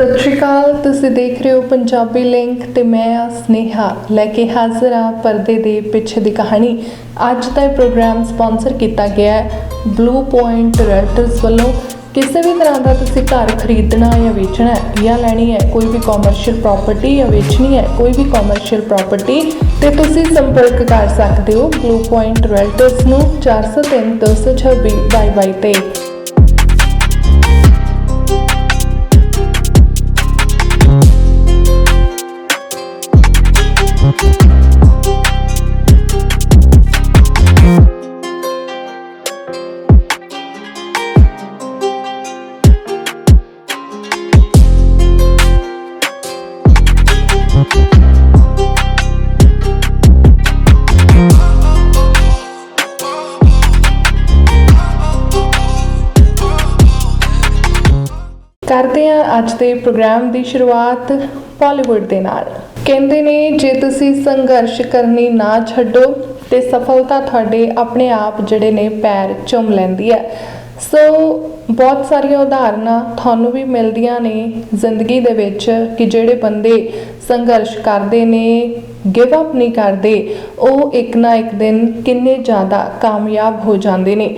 ਸਤਿ ਸ਼੍ਰੀ ਅਕਾਲ, ਤੁਸੀਂ ਦੇਖ ਰਹੇ ਹੋ ਪੰਜਾਬੀ ਲਿੰਕ ਤੇ ਮੈਂ ਆ ਸਨੇਹਾ, ਲੈ ਕੇ ਹਾਜ਼ਰ ਹਾਂ ਪਰਦੇ ਦੇ ਪਿੱਛੇ ਦੀ ਕਹਾਣੀ। ਅੱਜ ਦਾ ਇਹ ਪ੍ਰੋਗਰਾਮ ਸਪਾਂਸਰ ਕੀਤਾ ਗਿਆ ਹੈ ਬਲੂ ਪੁਆਇੰਟ ਰੈਂਟਰਸ ਵੱਲੋਂ। ਕਿਸੇ ਵੀ ਤਰ੍ਹਾਂ ਦਾ ਤੁਸੀਂ ਘਰ ਖਰੀਦਣਾ ਜਾਂ ਵੇਚਣਾ ਹੈ, ਜਾਂ ਲੈਣੀ ਹੈ, ਕੋਈ ਵੀ ਕਮਰਸ਼ੀਅਲ ਪ੍ਰਾਪਰਟੀ ਜਾਂ ਵੇਚਣੀ ਹੈ, ਕੋਈ ਵੀ ਕਮਰਸ਼ੀਅਲ ਪ੍ਰਾਪਰਟੀ ਤੇ ਤੁਸੀਂ ਸੰਪਰਕ ਕਰ ਸਕਦੇ ਹੋ ਬਲੂ ਪੁਆਇੰਟ ਰੈਂਟਰਸ ਨੂੰ 403 226 ਅੱਜ ਦੇ ਪ੍ਰੋਗਰਾਮ ਦੀ ਸ਼ੁਰੂਆਤ ਬਾਲੀਵੁੱਡ ਦੇ ਨਾਲ। ਕਹਿੰਦੇ ਨੇ, ਜੇ ਤੁਸੀਂ ਸੰਘਰਸ਼ ਕਰਨੀ ਨਾ ਛੱਡੋ ਤੇ ਸਫਲਤਾ ਤੁਹਾਡੇ ਆਪਣੇ ਆਪ ਜਿਹੜੇ ਨੇ ਪੈਰ ਚੁੰਮ ਲੈਂਦੀ ਹੈ। ਸੋ, ਬਹੁਤ ਸਾਰੀਆਂ ਉਦਾਹਰਨਾਂ ਤੁਹਾਨੂੰ ਵੀ ਮਿਲਦੀਆਂ ਨੇ ਜ਼ਿੰਦਗੀ ਦੇ ਵਿੱਚ ਕਿ ਜਿਹੜੇ ਬੰਦੇ ਸੰਘਰਸ਼ ਕਰਦੇ ਨੇ ਗਿਵ ਅਪ ਨਹੀਂ ਕਰਦੇ, ਉਹ ਇੱਕ ਨਾ ਇੱਕ ਦਿਨ ਕਿੰਨੇ ਜ਼ਿਆਦਾ ਕਾਮਯਾਬ ਹੋ ਜਾਂਦੇ ਨੇ।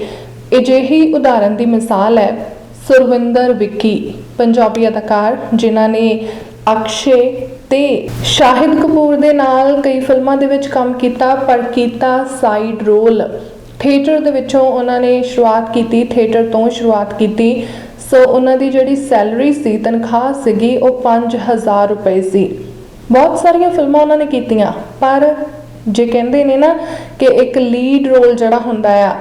ਅਜਿਹੀ ਉਦਾਹਰਨ ਦੀ ਮਿਸਾਲ ਹੈ ਸੁਰਵਿੰਦਰ ਵਿੱਕੀ। ਪੰਜਾਬੀ ਅਦਾਕਾਰ, ਜਿਨ੍ਹਾਂ ਨੇ ਅਕਸ਼ੇ ਤੇ ਸ਼ਾਹਿਦ ਕਪੂਰ ਦੇ ਨਾਲ ਕਈ ਫਿਲਮਾਂ ਦੇ ਵਿੱਚ ਕੰਮ ਕੀਤਾ, ਪਰ ਕੀਤਾ ਸਾਈਡ ਰੋਲ ਥੀਏਟਰ ਦੇ ਵਿੱਚੋਂ ਉਹਨਾਂ ਨੇ ਸ਼ੁਰੂਆਤ ਕੀਤੀ ਥੀਏਟਰ ਤੋਂ ਸ਼ੁਰੂਆਤ ਕੀਤੀ। ਸੋ ਉਹਨਾਂ ਦੀ ਜਿਹੜੀ ਸੈਲਰੀ ਸੀ, ਤਨਖਾਹ ਸੀਗੀ, ਉਹ 5000 ਰੁਪਏ ਸੀ। ਬਹੁਤ ਸਾਰੀਆਂ ਫਿਲਮਾਂ ਉਹਨਾਂ ਨੇ ਕੀਤੀਆਂ, ਪਰ ਜੇ ਕਹਿੰਦੇ ਨੇ ਨਾ ਕਿ ਇੱਕ ਲੀਡ ਰੋਲ ਜਿਹੜਾ ਹੁੰਦਾ ਆ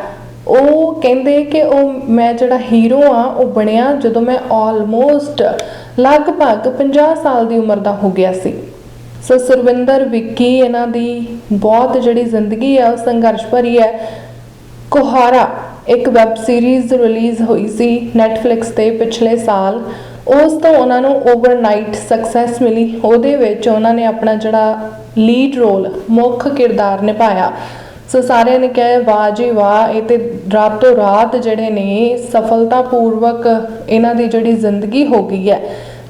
ਉਹ ਕਹਿੰਦੇ ਕਿ ਉਹ, ਮੈਂ ਜਿਹੜਾ ਹੀਰੋ ਆ, ਉਹ ਬਣਿਆ ਜਦੋਂ ਮੈਂ ਆਲਮੋਸਟ ਲਗਭਗ 50 ਸਾਲ ਦੀ ਉਮਰ ਦਾ ਹੋ ਗਿਆ ਸੀ। ਸੋ ਸੁਰਵਿੰਦਰ, ਵਿੱਕੀ, ਇਹਨਾਂ ਦੀ ਬਹੁਤ ਜਿਹੜੀ ਜ਼ਿੰਦਗੀ ਆ, ਉਹ ਸੰਘਰਸ਼ ਭਰੀ ਹੈ। ਕੁਹਾਰਾ ਇੱਕ ਵੈਬ ਸੀਰੀਜ਼ ਰਿਲੀਜ਼ ਹੋਈ ਸੀ Netflix ਤੇ ਪਿਛਲੇ ਸਾਲ। ਉਸ ਤੋਂ ਉਹਨਾਂ ਨੂੰ ਓਵਰਨਾਈਟ ਸਕਸੈਸ ਮਿਲੀ। ਉਹਦੇ ਵਿੱਚ ਉਹਨਾਂ ਨੇ ਆਪਣਾ ਜਿਹੜਾ ਲੀਡ ਰੋਲ ਮੁੱਖ ਕਿਰਦਾਰ ਨਿਭਾਇਆ। ਸੋ ਸਾਰਿਆਂ ਨੇ ਕਿਹਾ, ਵਾਹ ਜੀ ਵਾਹ, ਇਹ ਤੇ ਰਾਤੋਂ ਰਾਤ ਜਿਹੜੇ ਨੇ ਸਫਲਤਾਪੂਰਵਕ ਇਹਨਾਂ ਦੀ ਜਿਹੜੀ ਜ਼ਿੰਦਗੀ ਹੋ ਗਈ ਹੈ।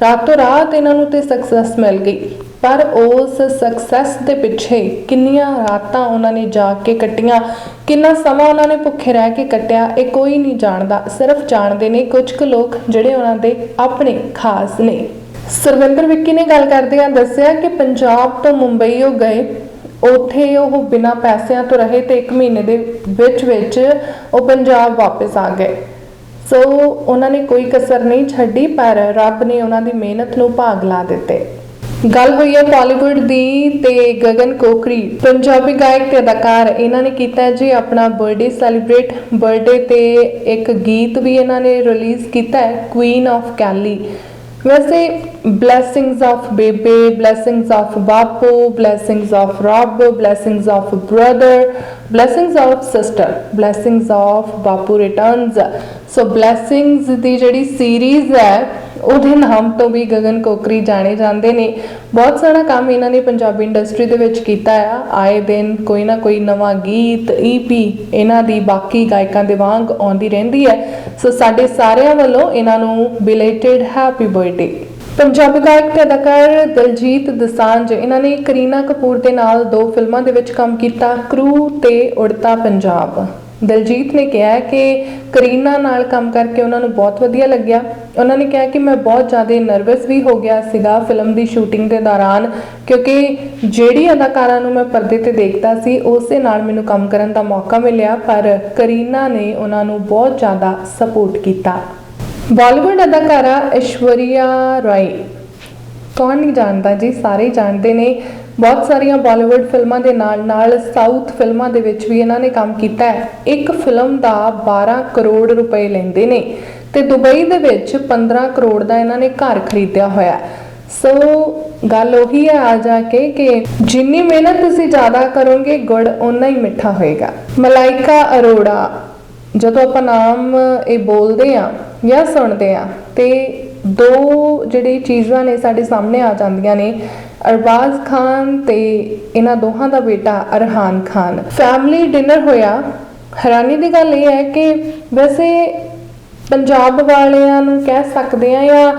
ਰਾਤੋਂ ਰਾਤ ਇਹਨਾਂ ਨੂੰ ਤੇ ਸਕਸੈਸ ਮਿਲ ਗਈ। ਪਰ ਉਸ ਸਕਸੈਸ ਦੇ ਪਿੱਛੇ ਕਿੰਨੀਆਂ ਰਾਤਾਂ ਉਹਨਾਂ ਨੇ ਜਾ ਕੇ ਕੱਟੀਆਂ, ਕਿੰਨਾ ਸਮਾਂ ਉਹਨਾਂ ਨੇ ਭੁੱਖੇ ਰਹਿ ਕੇ ਕੱਟਿਆ, ਇਹ ਕੋਈ ਨਹੀਂ ਜਾਣਦਾ। ਸਿਰਫ ਜਾਣਦੇ ਨੇ ਕੁਝ ਕੁ ਲੋਕ ਜਿਹੜੇ ਉਹਨਾਂ ਦੇ ਆਪਣੇ ਖਾਸ ਨੇ। ਸਰਵਿੰਦਰ ਵਿੱਕੀ ਨੇ ਗੱਲ ਕਰਦਿਆਂ ਦੱਸਿਆ ਕਿ ਪੰਜਾਬ ਤੋਂ ਮੁੰਬਈ ਉਹ ਗਏ ਉੱਥੇ ਉਹ ਬਿਨਾਂ ਪੈਸਿਆਂ ਤੋਂ ਰਹੇ ਤੇ 1 ਮਹੀਨੇ ਦੇ ਵਿੱਚ ਵਿੱਚ ਉਹ ਪੰਜਾਬ ਵਾਪਸ ਆ ਗਏ। ਸੋ ਉਹਨਾਂ ਨੇ ਕੋਈ ਕਸਰ ਨਹੀਂ ਛੱਡੀ, ਪਰ ਰੱਬ ਨੇ ਉਹਨਾਂ ਦੀ ਮਿਹਨਤ ਨੂੰ ਭਾਗ ਲਾ ਦਿੱਤੇ। ਗੱਲ ਹੋਈ ਹੈ ਬਾਲੀਵੁੱਡ ਦੀ ਤੇ ਗਗਨ ਕੋਕਰੀ, ਪੰਜਾਬੀ ਗਾਇਕ ਤੇ ਅਦਾਕਾਰ। ਇਹਨਾਂ ਨੇ ਕੀਤਾ ਜੀ ਆਪਣਾ ਬਰਥਡੇ ਸੈਲੀਬ੍ਰੇਟ ਬਰਥਡੇ ਤੇ ਇੱਕ ਗੀਤ ਵੀ ਇਹਨਾਂ ਨੇ ਰਿਲੀਜ਼ ਕੀਤਾ ਹੈ ਕੁਈਨ ਆਫ ਕੈਲੀ ਵੈਸੇ blessings of bebe blessings of Bapu blessings of ਰੱਬ blessings of brother blessings of sister blessings of Bapu returns so blessings ਦੀ ਜਿਹੜੀ ਸੀਰੀਜ਼ ਹੈ ਉਹਦੇ ਨਾਮ ਤੋਂ ਵੀ ਗਗਨ ਕੋਕਰੀ ਜਾਣੇ ਜਾਂਦੇ ਨੇ। ਬਹੁਤ ਸਾਰਾ ਕੰਮ ਇਹਨਾਂ ਨੇ ਪੰਜਾਬੀ ਇੰਡਸਟਰੀ ਦੇ ਵਿੱਚ ਕੀਤਾ ਆ। ਆਏ ਦਿਨ ਕੋਈ ਨਾ ਕੋਈ ਨਵਾਂ ਗੀਤ ਈਪੀ ਇਹਨਾਂ ਦੀ ਬਾਕੀ ਗਾਇਕਾਂ ਦੇ ਵਾਂਗ ਆਉਂਦੀ ਰਹਿੰਦੀ ਹੈ। ਸੋ ਸਾਡੇ ਸਾਰਿਆਂ ਵੱਲੋਂ ਇਹਨਾਂ ਨੂੰ ਬਿਲੇਟਡ ਹੈਪੀ ਬਰਥਡੇ ਪੰਜਾਬੀ ਗਾਇਕ ਤੇ ਅਦਾਕਾਰ ਦਲਜੀਤ ਦਸਾਂਝ, ਇਹਨਾਂ ਨੇ ਕਰੀਨਾ ਕਪੂਰ ਦੇ ਨਾਲ ਦੋ ਫਿਲਮਾਂ ਦੇ ਵਿੱਚ ਕੰਮ ਕੀਤਾ, ਕਰੂ ਤੇ ਉੜਤਾ ਪੰਜਾਬ। ਦਲਜੀਤ ਨੇ ਕਿਹਾ ਕਿ ਕਰੀਨਾ ਨਾਲ ਕੰਮ ਕਰਕੇ ਉਹਨਾਂ ਨੂੰ ਬਹੁਤ ਵਧੀਆ ਲੱਗਿਆ। ਉਹਨਾਂ ਨੇ ਕਿਹਾ ਕਿ ਮੈਂ ਬਹੁਤ ਜ਼ਿਆਦਾ ਨਰਵਸ ਵੀ ਹੋ ਗਿਆ ਸੀਗਾ ਫਿਲਮ ਦੀ ਸ਼ੂਟਿੰਗ ਦੇ ਦੌਰਾਨ, ਕਿਉਂਕਿ ਜਿਹੜੀ ਅਦਾਕਾਰਾਂ ਨੂੰ ਮੈਂ ਪਰਦੇ ਤੇ ਦੇਖਦਾ ਸੀ, ਉਸੇ ਨਾਲ ਮੈਨੂੰ ਕੰਮ ਕਰਨ ਦਾ ਮੌਕਾ ਮਿਲਿਆ, ਪਰ ਕਰੀਨਾ ਨੇ ਉਹਨਾਂ ਨੂੰ ਬਹੁਤ ਜ਼ਿਆਦਾ ਸਪੋਰਟ ਕੀਤਾ। ਬਾਲੀਵੁੱਡ ਅਦਾਕਾਰਾ ਐਸ਼ਵਰੀਆ ਰਾਏ, ਕੌਣ ਨਹੀਂ ਜਾਣਦਾ ਜੀ, ਸਾਰੇ ਜਾਣਦੇ ਨੇ। ਬਹੁਤ ਸਾਰੀਆਂ ਬਾਲੀਵੁੱਡ ਫਿਲਮਾਂ ਦੇ ਨਾਲ ਨਾਲ ਸਾਊਥ ਫਿਲਮਾਂ ਦੇ ਵਿੱਚ ਵੀ ਇਹਨਾਂ ਨੇ ਕੰਮ ਕੀਤਾ ਹੈ। ਇੱਕ ਫਿਲਮ ਦਾ 12 ਕਰੋੜ ਰੁਪਏ ਲੈਂਦੇ ਨੇ ਤੇ ਦੁਬਈ ਦੇ ਵਿੱਚ 15 ਕਰੋੜ ਦਾ ਇਹਨਾਂ ਨੇ ਘਰ ਖਰੀਦਿਆ ਹੋਇਆ ਸੋ ਗੱਲ ਉਹੀ ਹੈ ਆ ਜਾ ਕੇ ਕਿ ਜਿੰਨੀ ਮਿਹਨਤ ਤੁਸੀਂ ਜ਼ਿਆਦਾ ਕਰੋਗੇ, ਗੁੜ ਓਨਾ ਹੀ ਮਿੱਠਾ ਹੋਏਗਾ। ਮਲਾਈਕਾ ਅਰੋੜਾ, ਜਦੋਂ ਆਪਾਂ ਨਾਮ ਇਹ ਬੋਲਦੇ ਆ ਜਾਂ ਸੁਣਦੇ ਆ ਤੇ ਦੋ ਜਿਹੜੀ ਚੀਜ਼ਾਂ ਨੇ ਸਾਡੇ ਸਾਹਮਣੇ ਆ ਜਾਂਦੀਆਂ ਨੇ ਅਰਬਾਜ਼ ਖਾਨ ਤੇ ਇਹਨਾਂ ਦੋਹਾਂ ਦਾ ਬੇਟਾ ਅਰਹਾਨ ਖਾਨ। ਫੈਮਿਲੀ ਡਿਨਰ ਹੋਇਆ। ਹੈਰਾਨੀ ਦੀ ਗੱਲ ਇਹ ਹੈ ਕਿ ਵੈਸੇ ਪੰਜਾਬ ਵਾਲਿਆਂ ਨੂੰ ਕਹਿ ਸਕਦੇ ਆ ਜਾਂ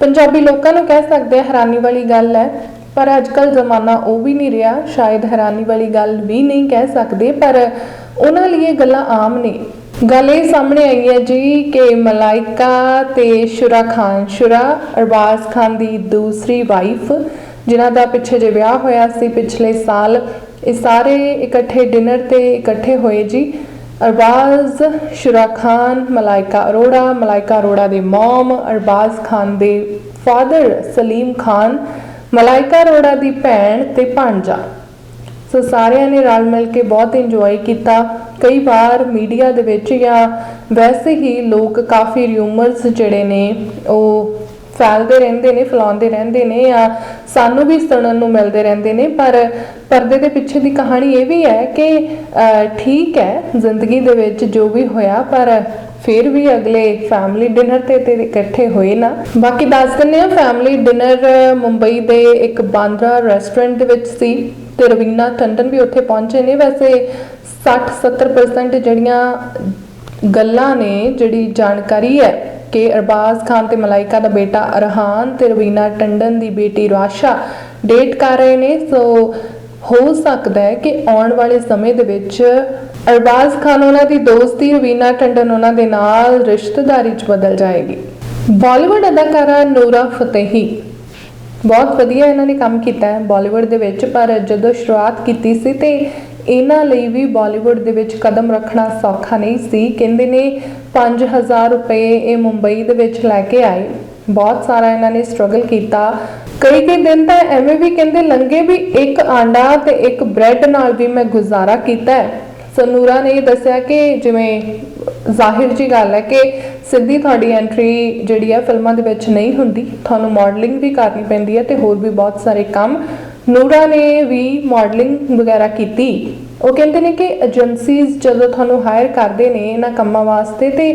ਪੰਜਾਬੀ ਲੋਕਾਂ ਨੂੰ ਕਹਿ ਸਕਦੇ ਆ ਹੈਰਾਨੀ ਵਾਲੀ ਗੱਲ ਹੈ, ਪਰ ਅੱਜ ਕੱਲ ਜ਼ਮਾਨਾ ਉਹ ਵੀ ਨਹੀਂ ਰਿਹਾ। ਸ਼ਾਇਦ ਹੈਰਾਨੀ ਵਾਲੀ ਗੱਲ ਵੀ ਨਹੀਂ ਕਹਿ ਸਕਦੇ, ਪਰ ਉਹਨਾਂ ਲਈ ਇਹ ਗੱਲਾਂ ਆਮ ਨੇ। ਗੱਲ ਇਹ ਸਾਹਮਣੇ ਆਈ ਹੈ ਜੀ ਕਿ ਮਲਾਇਕਾ ਤੇ ਸ਼ੁਰਾ ਖਾਨ, ਸ਼ੁਰਾ ਅਰਬਾਜ਼ ਖਾਨ ਦੀ ਦੂਸਰੀ ਵਾਈਫ ਜਿਨ੍ਹਾਂ ਦਾ ਪਿੱਛੇ ਜੇ ਵਿਆਹ ਹੋਇਆ ਸੀ ਪਿਛਲੇ ਸਾਲ, ਇਹ ਸਾਰੇ ਇਕੱਠੇ ਡਿਨਰ ਤੇ ਇਕੱਠੇ ਹੋਏ ਜੀ। ਅਰਬਾਜ਼ ਸ਼ੁਰਾ ਖਾਨ, ਮਲਾਇਕਾ ਅਰੋੜਾ ਮਲਾਇਕਾ ਅਰੋੜਾ ਦੇ ਮਮ ਅਰਬਾਜ਼ ਖਾਨ ਦੇ ਫਾਦਰ ਸਲੀਮ ਖਾਨ, ਮਲਾਇਕਾ ਅਰੋੜਾ ਦੀ ਭੈਣ ਤੇ ਭਾਂਜਾ ਸੋ ਸਾਰਿਆਂ ਨੇ ਰਲ ਮਿਲ ਕੇ ਬਹੁਤ ਇੰਜੋਏ ਕੀਤਾ। ਕਈ ਵਾਰ ਮੀਡੀਆ ਦੇ ਵਿੱਚ ਜਾਂ ਵੈਸੇ ਹੀ ਲੋਕ ਕਾਫੀ ਰਿਊਮਰਸ ਜਿਹੜੇ ਨੇ, ਉਹ ਫੈਲਦੇ ਰਹਿੰਦੇ ਨੇ, ਫੈਲਾਉਂਦੇ ਰਹਿੰਦੇ ਨੇ ਜਾਂ ਸਾਨੂੰ ਵੀ ਸੁਣਨ ਨੂੰ ਮਿਲਦੇ ਰਹਿੰਦੇ ਨੇ, ਪਰ ਪਰਦੇ ਦੇ ਪਿੱਛੇ ਦੀ ਕਹਾਣੀ ਇਹ ਵੀ ਹੈ ਕਿ ਠੀਕ ਹੈ, ਜ਼ਿੰਦਗੀ ਦੇ ਵਿੱਚ ਜੋ ਵੀ ਹੋਇਆ, ਪਰ ਫਿਰ ਵੀ ਅਗਲੇ ਫੈਮਿਲੀ ਡਿਨਰ ਤੇ ਤੇ ਇਕੱਠੇ ਹੋਏ ਨਾ। ਬਾਕੀ ਦੱਸ ਦਿੰਦੇ ਆ ਫੈਮਿਲੀ ਡਿਨਰ ਮੁੰਬਈ ਦੇ ਇੱਕ ਬਾਂਦਰਾ ਰੈਸਟੋਰੈਂਟ ਦੇ ਵਿੱਚ ਸੀ ਤੇ ਰਵੀਨਾ ਟੰਡਨ ਵੀ ਉੱਥੇ ਪਹੁੰਚੇ ਨੇ। ਵੈਸੇ 60-70% ਜਿਹੜੀਆਂ ਗੱਲਾਂ ਨੇ, ਜਿਹੜੀ ਜਾਣਕਾਰੀ ਹੈ ਕਿ ਅਰਬਾਜ਼ ਖਾਨ ਤੇ ਮਲਾਇਕਾ ਦਾ ਬੇਟਾ ਅਰਹਾਨ ਤੇ ਰਵੀਨਾ ਟੰਡਨ ਦੀ ਬੇਟੀ ਰਾਸ਼ਾ ਡੇਟ ਕਰ ਰਹੇ ਨੇ, ਸੋ ਹੋ ਸਕਦਾ ਹੈ ਕਿ ਆਉਣ ਵਾਲੇ ਸਮੇਂ ਦੇ ਵਿੱਚ ਅਰਬਾਜ਼ ਖਾਨ ਉਹਨਾਂ ਦੀ ਦੋਸਤੀ, ਰਵੀਨਾ ਟੰਡਨ ਉਹਨਾਂ ਦੇ ਨਾਲ ਰਿਸ਼ਤੇਦਾਰੀ 'ਚ ਬਦਲ ਜਾਏਗੀ। ਬਾਲੀਵੁੱਡ ਅਦਾਕਾਰਾ ਨੂਰਾ ਫਤਿਹੀ, ਬਹੁਤ ਵਧੀਆ ਇਹਨਾਂ ਨੇ ਕੰਮ ਕੀਤਾ ਹੈ ਬਾਲੀਵੁੱਡ ਦੇ ਵਿੱਚ, ਪਰ ਜਦੋਂ ਸ਼ੁਰੂਆਤ ਕੀਤੀ ਸੀ ਤੇ ਇਹਨਾਂ ਲਈ ਵੀ ਬਾਲੀਵੁੱਡ ਦੇ ਵਿੱਚ ਕਦਮ ਰੱਖਣਾ ਸੌਖਾ ਨਹੀਂ ਸੀ। ਕਹਿੰਦੇ ਨੇ 5000 ਰੁਪਏ ਇਹ ਮੁੰਬਈ ਦੇ ਵਿੱਚ ਲੈ ਕੇ ਆਏ। ਬਹੁਤ ਸਾਰਾ ਇਹਨਾਂ ਨੇ ਸਟਰਗਲ ਕੀਤਾ। ਕਈ ਕਈ ਦਿਨ ਤਾਂ ਐਵੇਂ ਵੀ ਕਹਿੰਦੇ ਲੰਗੇ ਵੀ ਇੱਕ ਆਂਡਾ ਤੇ ਇੱਕ ਬ੍ਰੈਡ ਨਾਲ ਵੀ ਮੈਂ ਗੁਜ਼ਾਰਾ ਕੀਤਾ ਹੈ। ਸਨੂਰਾ ਨੇ ਇਹ ਦੱਸਿਆ ਕਿ ਜਿਵੇਂ ਜ਼ਾਹਿਰ ਜੀ ਗੱਲ ਹੈ ਕਿ ਸਿੱਧੀ ਤੁਹਾਡੀ ਐਂਟਰੀ ਜਿਹੜੀ ਹੈ ਫਿਲਮਾਂ ਦੇ ਵਿੱਚ ਨਹੀਂ ਹੁੰਦੀ, ਤੁਹਾਨੂੰ ਮਾਡਲਿੰਗ ਵੀ ਕਰਨੀ ਪੈਂਦੀ ਹੈ ਤੇ ਹੋਰ ਵੀ ਬਹੁਤ ਸਾਰੇ ਕੰਮ ਨੂਰਾ ਨੇ ਵੀ ਮਾਡਲਿੰਗ ਵਗੈਰਾ ਕੀਤੀ। ਉਹ ਕਹਿੰਦੇ ਨੇ ਕਿ ਏਜੰਸੀਜ਼ ਜਦੋਂ ਤੁਹਾਨੂੰ ਹਾਇਰ ਕਰਦੇ ਨੇ ਇਹਨਾਂ ਕੰਮਾਂ ਵਾਸਤੇ ਤੇ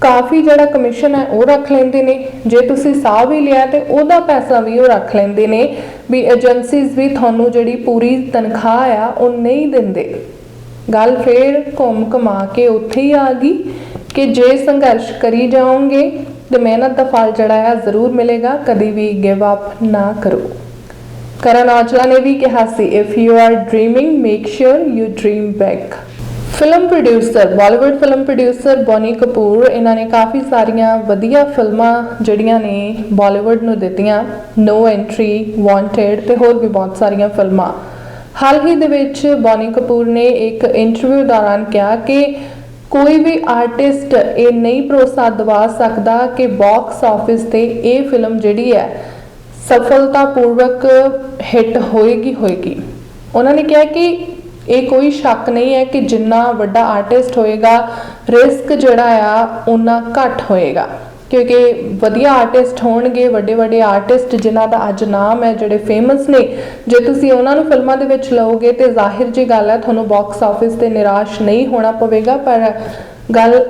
ਕਾਫੀ ਜਿਹੜਾ ਕਮਿਸ਼ਨ ਹੈ ਉਹ ਰੱਖ ਲੈਂਦੇ ਨੇ। ਜੇ ਤੁਸੀਂ ਸਾਹ ਵੀ ਲਿਆ ਤੇ ਉਹਦਾ ਪੈਸਾ ਵੀ ਉਹ ਰੱਖ ਲੈਂਦੇ ਨੇ ਵੀ ਏਜੰਸੀਜ਼ ਵੀ ਤੁਹਾਨੂੰ ਜਿਹੜੀ ਪੂਰੀ ਤਨਖਾਹ ਆ ਉਹ ਨਹੀਂ ਦਿੰਦੇ। ਗੱਲ ਫੇਰ ਘੁੰਮ ਘਮਾ ਕੇ ਉੱਥੇ ਹੀ ਆ ਗਈ ਕਿ ਜੇ ਸੰਘਰਸ਼ ਕਰੀ ਜਾਓਗੇ ਤੇ ਮਿਹਨਤ ਦਾ ਫਲ ਜਿਹੜਾ ਆ ਜ਼ਰੂਰ ਮਿਲੇਗਾ, ਕਦੀ ਵੀ ਗਿਵ ਅਪ ਨਾ ਕਰੋ। ਕਰਨ ਔਜਲਾ ਨੇ ਵੀ ਕਿਹਾ ਸੀ if you are dreaming make sure you dream back film producer Bollywood film producer Boney Kapoor ਇਹਨਾਂ ਨੇ ਕਾਫੀ ਸਾਰੀਆਂ ਵਧੀਆ ਫਿਲਮਾਂ ਜਿਹੜੀਆਂ ਨੇ ਬਾਲੀਵੁੱਡ ਨੂੰ ਦਿੱਤੀਆਂ ਨੋ ਐਂਟਰੀ ਵਾਂਟਡ ਤੇ ਹੋਰ ਵੀ ਬਹੁਤ ਸਾਰੀਆਂ ਫਿਲਮਾਂ। ਹਾਲ ਹੀ ਦੇ ਵਿੱਚ ਬੋਨੀ ਕਪੂਰ ਨੇ ਇੱਕ ਇੰਟਰਵਿਊ ਦੌਰਾਨ ਕਿਹਾ ਕਿ ਕੋਈ ਵੀ ਆਰਟਿਸਟ ਇਹ ਨਹੀਂ ਭਰੋਸਾ ਦਿਵਾ ਸਕਦਾ ਕਿ ਬਾਕਸ ਆਫਿਸ ਤੇ ਇਹ ਫਿਲਮ ਜਿਹੜੀ ਹੈ ਸਫਲਤਾਪੂਰਵਕ ਹਿੱਟ ਹੋਏਗੀ ਹੋਏਗੀ। ਉਹਨਾਂ ਨੇ ਕਿਹਾ ਕਿ ਇਹ ਕੋਈ ਸ਼ੱਕ ਨਹੀਂ ਹੈ ਕਿ ਜਿੰਨਾ ਵੱਡਾ ਆਰਟਿਸਟ ਹੋਏਗਾ, ਰਿਸਕ ਜਿਹੜਾ ਆ ਉਨਾ ਘੱਟ ਹੋਏਗਾ। ਕਿਉਂਕਿ ਵਧੀਆ ਆਰਟਿਸਟ ਹੋਣਗੇ, ਵੱਡੇ ਵੱਡੇ ਆਰਟਿਸਟ ਜਿਨ੍ਹਾਂ ਦਾ ਅੱਜ ਨਾਮ ਹੈ, ਜਿਹੜੇ ਫੇਮਸ ਨੇ, ਜੇ ਤੁਸੀਂ ਉਹਨਾਂ ਨੂੰ ਫਿਲਮਾਂ ਦੇ ਵਿੱਚ ਲਓਗੇ ਤੇ ਜ਼ਾਹਿਰ ਜੀ ਗੱਲ ਹੈ, ਤੁਹਾਨੂੰ ਬਾਕਸ ਆਫਿਸ ਤੇ ਨਿਰਾਸ਼ ਨਹੀਂ ਹੋਣਾ ਪਵੇਗਾ, ਪਰ ਗੱਲ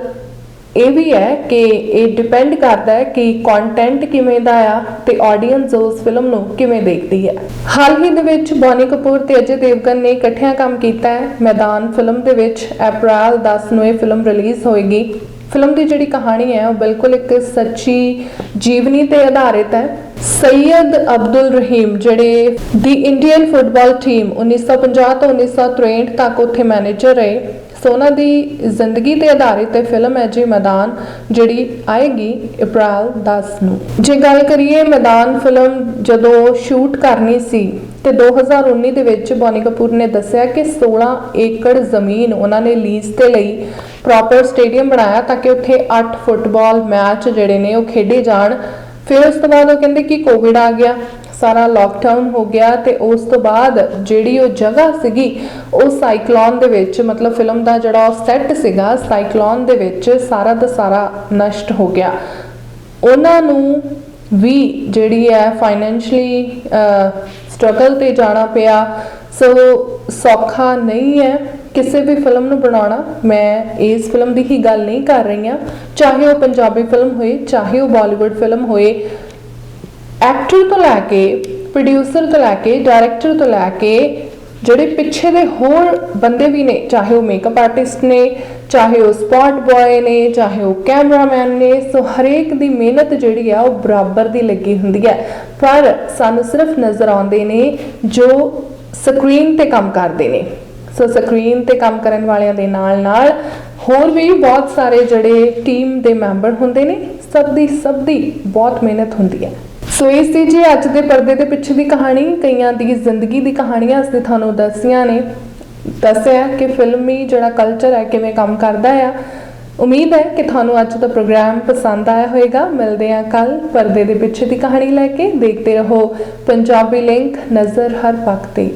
ਇਹ ਵੀ ਹੈ ਕਿ ਇਹ ਡਿਪੈਂਡ ਕਰਦਾ ਹੈ ਕਿ ਕੰਟੈਂਟ ਕਿਵੇਂ ਦਾ ਆ ਤੇ ਆਡੀਅנס ਉਸ ਫਿਲਮ ਨੂੰ ਕਿਵੇਂ ਦੇਖਦੀ ਹੈ। ਹਾਲ ਹੀ ਦੇ ਵਿੱਚ ਬੋਨੀ ਕਪੂਰ ਤੇ ਅਜੇ ਦੇਵਗਨ ਨੇ ਇਕੱਠਿਆਂ ਕੰਮ ਕੀਤਾ ਹੈ। ਮੈਦਾਨ ਫਿਲਮ ਦੇ ਵਿੱਚ ਅਪ੍ਰੈਲ 10 ਨੂੰ ਇਹ ਫਿਲਮ ਰਿਲੀਜ਼ ਹੋਏਗੀ। ਫਿਲਮ ਦੀ ਜਿਹੜੀ ਕਹਾਣੀ ਹੈ ਉਹ ਬਿਲਕੁਲ ਇੱਕ ਸੱਚੀ ਜੀਵਨੀ ਤੇ ਆਧਾਰਿਤ ਹੈ। ਸੈਯਦ ਅਬਦੁਲ ਰਹੀਮ, ਜਿਹੜੇ ਦੀ ਇੰਡੀਅਨ ਫੁੱਟਬਾਲ ਟੀਮ 1950 ਤੋਂ 1963 ਤੱਕ ਉੱਥੇ ਮੈਨੇਜਰ ਰਹੇ ਸੋ ਉਹਨਾਂ ਦੀ ਜ਼ਿੰਦਗੀ ਤੇ ਆਧਾਰਿਤ ਇਹ ਫਿਲਮ ਹੈ ਜੀ ਮੈਦਾਨ, ਜਿਹੜੀ ਆਏਗੀ ਅਪ੍ਰੈਲ 10 ਨੂੰ। ਜੇ ਗੱਲ ਕਰੀਏ ਮੈਦਾਨ ਫਿਲਮ ਜਦੋਂ ਸ਼ੂਟ ਕਰਨੀ ਸੀ, ਤੇ 2019 ਦੇ ਵਿੱਚ ਬੋਨੀ ਕਪੂਰ ਨੇ ਦੱਸਿਆ ਕਿ 16 ਏਕੜ ਜ਼ਮੀਨ ਉਹਨਾਂ ਨੇ ਲੀਜ਼ ਤੇ ਲਈ ਪ੍ਰੋਪਰ ਸਟੇਡੀਅਮ ਬਣਾਇਆ ਤਾਂ ਕਿ ਉੱਥੇ 8 ਫੁੱਟਬਾਲ ਮੈਚ ਜਿਹੜੇ ਨੇ ਉਹ ਖੇਡੇ ਜਾਣ। ਫਿਰ ਉਸ ਤੋਂ ਬਾਅਦ ਉਹ ਕਹਿੰਦੇ ਕਿ ਕੋਵਿਡ ਆ ਗਿਆ। ਸਾਰਾ ਲਾਕਡਾਊਨ ਹੋ ਗਿਆ ਤੇ ਉਸ ਤੋਂ ਬਾਅਦ ਜਿਹੜੀ ਉਹ ਜਗ੍ਹਾ ਸੀਗੀ, ਉਹ ਸਾਈਕਲੋਨ ਦੇ ਵਿੱਚ, ਮਤਲਬ ਫਿਲਮ ਦਾ ਜਿਹੜਾ ਉਹ ਸੈੱਟ ਸੀਗਾ ਸਾਈਕਲੋਨ ਦੇ ਵਿੱਚ ਸਾਰਾ ਦਾ ਸਾਰਾ ਨਸ਼ਟ ਹੋ ਗਿਆ। ਉਹਨਾਂ ਨੂੰ ਵੀ ਜਿਹੜੀ ਹੈ ਫਾਈਨੈਂਸ਼ਲੀ ਸਟਰਗਲ ਤੇ ਜਾਣਾ ਪਿਆ। ਸੋ ਸੌਖਾ ਨਹੀਂ ਹੈ ਕਿਸੇ ਵੀ ਫਿਲਮ ਨੂੰ ਬਣਾਉਣਾ। ਮੈਂ ਇਸ ਫਿਲਮ ਦੀ ਹੀ ਗੱਲ ਨਹੀਂ ਕਰ ਰਹੀ ਹਾਂ। ਚਾਹੇ ਉਹ ਪੰਜਾਬੀ ਫਿਲਮ ਹੋਏ, ਚਾਹੇ ਉਹ ਬਾਲੀਵੁੱਡ ਫਿਲਮ ਹੋਏ। ਐਕਟਰ ਤੋਂ ਲੈ ਕੇ ਪ੍ਰੋਡਿਊਸਰ ਤੋਂ ਲੈ ਕੇ ਡਾਇਰੈਕਟਰ ਤੋਂ ਲੈ ਕੇ ਜਿਹੜੇ ਪਿੱਛੇ ਦੇ ਹੋਰ ਬੰਦੇ ਵੀ ਨੇ, ਚਾਹੇ ਉਹ ਮੇਕਅਪ ਆਰਟਿਸਟ ਨੇ, ਚਾਹੇ ਉਹ ਸਪੌਟ ਬॉय ਨੇ, ਚਾਹੇ ਉਹ ਕੈਮਰਾਮੈਨ ਨੇ, ਸੋ ਹਰੇਕ ਦੀ ਮਿਹਨਤ ਜਿਹੜੀ ਆ ਉਹ ਬਰਾਬਰ ਦੀ ਲੱਗੀ ਹੁੰਦੀ ਹੈ ਪਰ ਸਾਨੂੰ ਸਿਰਫ ਨਜ਼ਰ ਆਉਂਦੇ ਨੇ ਜੋ ਸਕਰੀਨ ਤੇ ਕੰਮ ਕਰਦੇ ਨੇ। ਸੋ ਸਕਰੀਨ ਤੇ ਕੰਮ ਕਰਨ ਵਾਲਿਆਂ ਦੇ ਨਾਲ ਨਾਲ ਹੋਰ ਵੀ ਬਹੁਤ ਸਾਰੇ ਜਿਹੜੇ ਟੀਮ ਦੇ ਮੈਂਬਰ ਹੁੰਦੇ ਨੇ, ਸਭ ਦੀ ਸਭ ਦੀ ਬਹੁਤ ਮਿਹਨਤ ਹੁੰਦੀ ਹੈ ਸੋ ਇਸ ਦੀ ਜੀ ਅੱਜ ਦੇ ਪਰਦੇ ਦੇ ਪਿੱਛੇ ਦੀ ਕਹਾਣੀ, ਕਈਆਂ ਦੀ ਜ਼ਿੰਦਗੀ ਦੀ ਕਹਾਣੀਆਂ ਅਸੀਂ ਤੁਹਾਨੂੰ ਦੱਸੀਆਂ ਨੇ। ਦੱਸਿਆ ਕਿ ਫਿਲਮੀ ਜਿਹੜਾ ਕਲਚਰ ਹੈ, ਕਿਵੇਂ ਕੰਮ ਕਰਦਾ ਆ। ਉਮੀਦ ਹੈ ਕਿ ਤੁਹਾਨੂੰ ਅੱਜ ਦਾ ਪ੍ਰੋਗਰਾਮ ਪਸੰਦ ਆਇਆ ਹੋਵੇਗਾ। ਮਿਲਦੇ ਹਾਂ ਕੱਲ ਪਰਦੇ ਦੇ ਪਿੱਛੇ ਦੀ ਕਹਾਣੀ ਲੈ ਕੇ। ਦੇਖਦੇ ਰਹੋ ਪੰਜਾਬੀ ਲਿੰਕ ਨਜ਼ਰ ਹਰ ਵਕਤ ਤੇ।